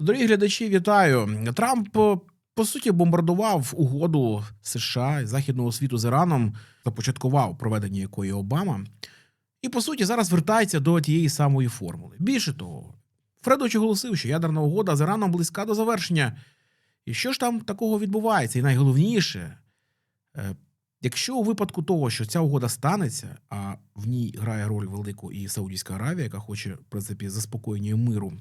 Дорогі глядачі, вітаю. Трамп е, по суті бомбардував угоду США і західного світу з Іраном, започаткував проведення якої Обама, і по суті зараз вертається до тієї самої формули. Більше того, Фредович оголосив, що ядерна угода з Іраном близька до завершення. І що ж там такого відбувається? І найголовніше, е, якщо у випадку того, що ця угода станеться, а в ній грає роль велику і Саудівська Аравія, яка хоче, в принципі, заспокоєння миру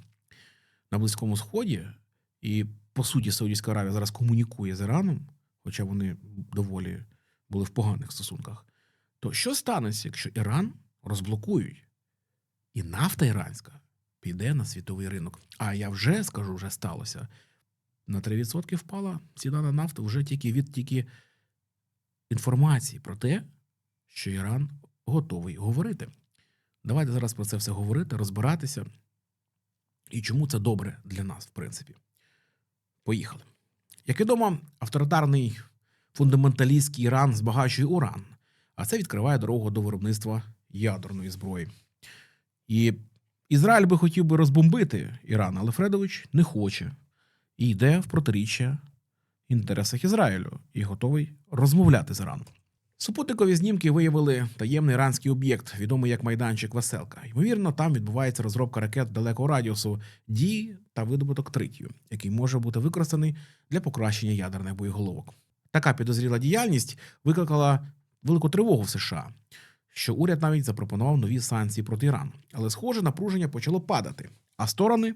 на Близькому Сході, і по суті Саудівська Аравія зараз комунікує з Іраном, хоча вони доволі були в поганих стосунках, то що станеться, якщо Іран розблокують, і нафта іранська піде на світовий ринок? А я вже скажу, вже сталося. На 3% впала ціна на нафту вже тільки від тільки інформації про те, що Іран готовий говорити. Давайте зараз про це все говорити, розбиратися. І чому це добре для нас, в принципі. Поїхали. Як відомо, авторитарний фундаменталістський Іран збагачує уран, а це відкриває дорогу до виробництва ядерної зброї. І Ізраїль би хотів би розбомбити Іран, але Фредович не хоче і йде в протиріччя інтересах Ізраїлю і готовий розмовляти з Іраном. Супутникові знімки виявили таємний іранський об'єкт, відомий як майданчик Веселка. Ймовірно, там відбувається розробка ракет далекого радіусу дії та видобуток тритію, який може бути використаний для покращення ядерних боєголовок. Така підозріла діяльність викликала велику тривогу в США, що уряд навіть запропонував нові санкції проти Ірану. Але, схоже, напруження почало падати, а сторони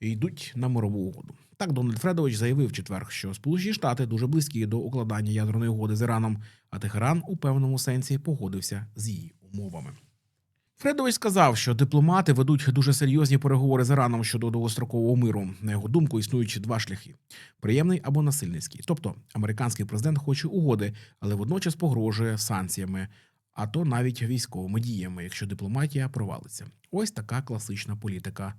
йдуть на мирову угоду. Так Дональд Фредович заявив в четвер, що Сполучені Штати дуже близькі до укладання ядерної угоди з Іраном, а Техеран у певному сенсі погодився з її умовами. Фредович сказав, що дипломати ведуть дуже серйозні переговори з Іраном щодо довгострокового миру. На його думку, існують два шляхи: приємний або насильницький. Тобто, американський президент хоче угоди, але водночас погрожує санкціями, а то навіть військовими діями, якщо дипломатія провалиться. Ось така класична політика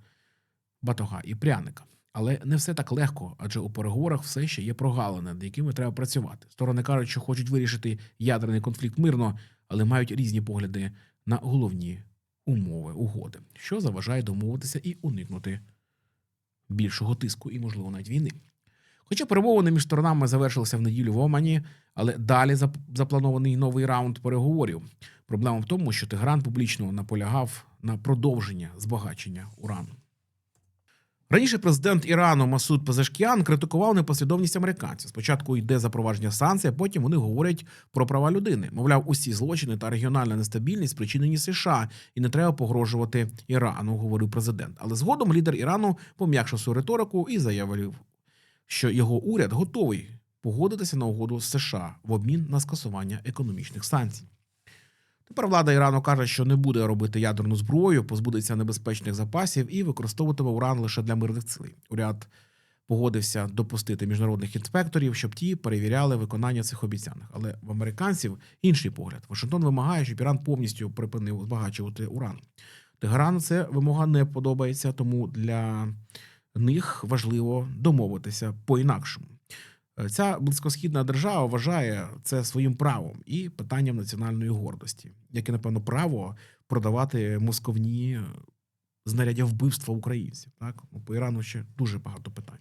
батога і пряника. Але не все так легко, адже у переговорах все ще є прогалини, над якими треба працювати. Сторони кажуть, що хочуть вирішити ядерний конфлікт мирно, але мають різні погляди на головні умови угоди, що заважає домовитися і уникнути більшого тиску і, можливо, навіть війни. Хоча перемовини між сторонами завершилися в неділю в Омані, але далі запланований новий раунд переговорів. Проблема в тому, що Тегеран публічно наполягав на продовження збагачення урану. Раніше президент Ірану Масуд Пезешкіан критикував непослідовність американців. Спочатку йде запровадження санкцій, а потім вони говорять про права людини. Мовляв, усі злочини та регіональна нестабільність спричинені США, і не треба погрожувати Ірану, говорив президент. Але згодом лідер Ірану пом'якшив свою риторику і заявив, що його уряд готовий погодитися на угоду з США в обмін на скасування економічних санкцій. Тепер влада Ірану каже, що не буде робити ядерну зброю, позбудеться небезпечних запасів і використовуватиме уран лише для мирних цілей. Уряд погодився допустити міжнародних інспекторів, щоб ті перевіряли виконання цих обіцянок. Але в американців інший погляд. Вашингтон вимагає, щоб Іран повністю припинив збагачувати уран. Тегерану це вимога не подобається, тому для них важливо домовитися по-інакшому. Е, Ця близькосхідна держава вважає це своїм правом і питанням національної гордості, як і, напевно, право продавати московні знаряддя вбивства українців. Так Ну, по Ірану ще дуже багато питань.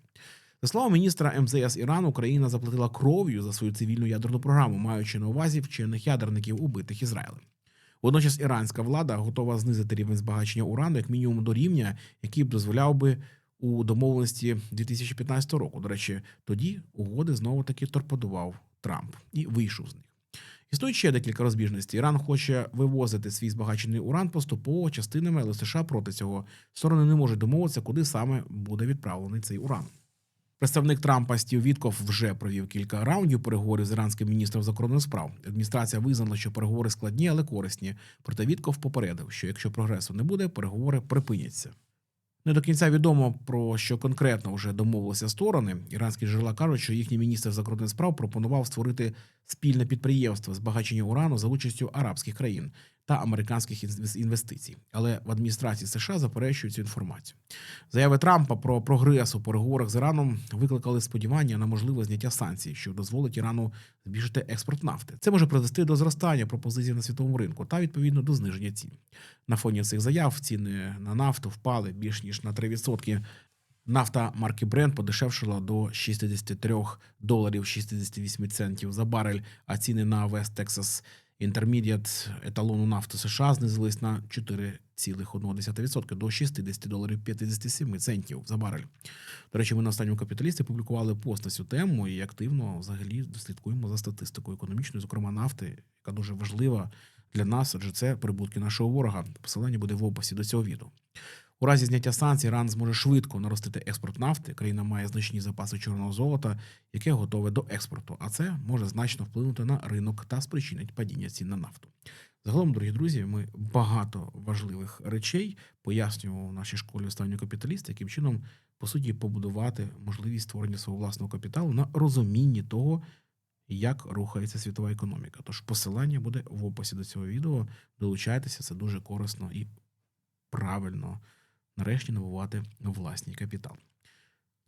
За словами міністра МЗС Ірану, Україна заплатила кров'ю за свою цивільну ядерну програму, маючи на увазі вчених ядерників, убитих Ізраїлем. Водночас іранська влада готова знизити рівень збагачення урану як мінімум до рівня, який б дозволяв би у домовленості 2015 року. До речі, тоді угоди знову таки торпедував Трамп і вийшов з них. Існує ще декілька розбіжностей. Іран хоче вивозити свій збагачений уран поступово частинами, але США проти цього сторони не можуть домовитися, куди саме буде відправлений цей уран. Представник Трампа Стів Вітков вже провів кілька раундів переговорів з іранським міністром закордонних справ. Адміністрація визнала, що переговори складні, але корисні. Проте Вітков попередив, що якщо прогресу не буде, переговори припиняться. Не до кінця відомо про що конкретно вже домовилися сторони. Іранські джерела кажуть, що їхній міністр закордонних справ пропонував створити спільне підприємство збагачення урану за участю арабських країн та американських інвес- інвестицій. Але в адміністрації США заперечують цю інформацію. Заяви Трампа про прогрес у переговорах з Іраном викликали сподівання на можливе зняття санкцій, що дозволить Ірану збільшити експорт нафти. Це може призвести до зростання пропозицій на світовому ринку та відповідно до зниження цін. На фоні цих заяв ціни на нафту впали більш ніж на 3%. Нафта марки Brent подешевшила до 63 доларів 68 центів за барель, а ціни на West Texas Intermediate еталону нафти США знизились на 4,1% до 60 доларів 57 центів за барель. До речі, ми на останньому капіталісті публікували пост на цю тему і активно взагалі слідкуємо за статистикою економічною, зокрема нафти, яка дуже важлива для нас, адже це прибутки нашого ворога. Посилання буде в описі до цього відео. У разі зняття санкцій Іран зможе швидко наростити експорт нафти. Країна має значні запаси чорного золота, яке готове до експорту. А це може значно вплинути на ринок та спричинить падіння цін на нафту. Загалом, дорогі друзі, ми багато важливих речей пояснюємо в нашій школі останнього капіталіста, яким чином по суті побудувати можливість створення свого власного капіталу на розумінні того, як рухається світова економіка. Тож посилання буде в описі до цього відео. Долучайтеся, це дуже корисно і правильно нарешті набувати власний капітал.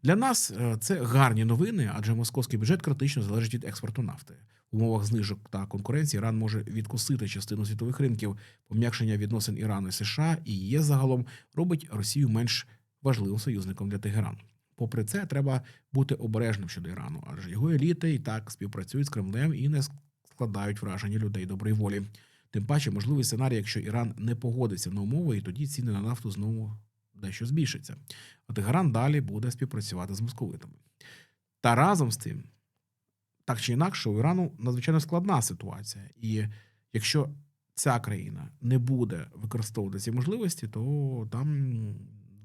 Для нас е, це гарні новини, адже московський бюджет критично залежить від експорту нафти. В умовах знижок та конкуренції Іран може відкусити частину світових ринків. Пом'якшення відносин Ірану і США і ЄС загалом робить Росію менш важливим союзником для Тегерану. Попри це, треба бути обережним щодо Ірану, адже його еліти і так співпрацюють з Кремлем і не складають враження людей доброї волі. Тим паче, можливий сценарій, якщо Іран не погодиться на умови, і тоді ціни на нафту знову дещо збільшаться. А Тегеран далі буде співпрацювати з московитами. Та разом з тим, так чи інакше, у Ірану надзвичайно складна ситуація. І якщо ця країна не буде використовувати ці можливості, то там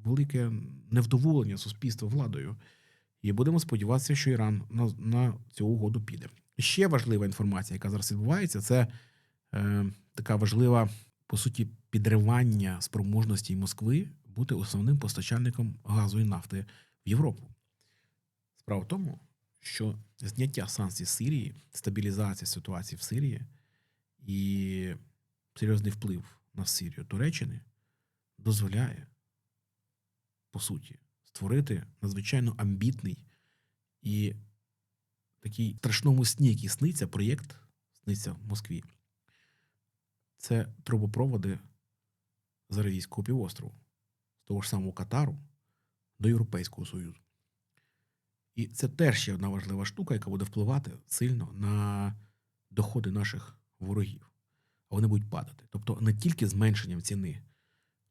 велике невдоволення суспільства владою. І будемо сподіватися, що Іран на, на цю угоду піде. Ще важлива інформація, яка зараз відбувається, це е, така важлива, по суті, підривання спроможності Москви бути основним постачальником газу і нафти в Європу. Справа в тому, що зняття санкцій з Сирії, стабілізація ситуації в Сирії і серйозний вплив на Сирію Туреччини дозволяє, по суті, створити надзвичайно амбітний і такий страшному сні, який сниться проєкт, сниться в Москві. Це трубопроводи з Аравійського півострову, того ж самого Катару до Європейського Союзу. І це теж ще одна важлива штука, яка буде впливати сильно на доходи наших ворогів. А вони будуть падати. Тобто не тільки зменшенням ціни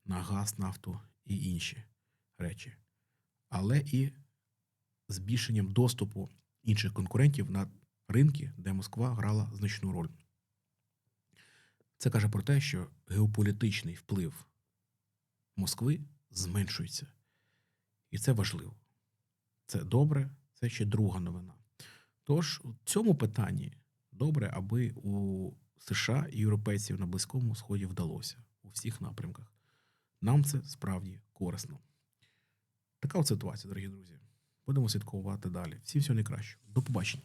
на газ, нафту і інші речі, але і збільшенням доступу інших конкурентів на ринки, де Москва грала значну роль. Це каже про те, що геополітичний вплив Москви зменшується. І це важливо. Це добре, це ще друга новина. Тож у цьому питанні добре, аби у США і європейців на Близькому Сході вдалося у всіх напрямках. Нам це справді корисно. Така от ситуація, дорогі друзі. Будемо слідкувати далі. Всім всього найкращого. До побачення.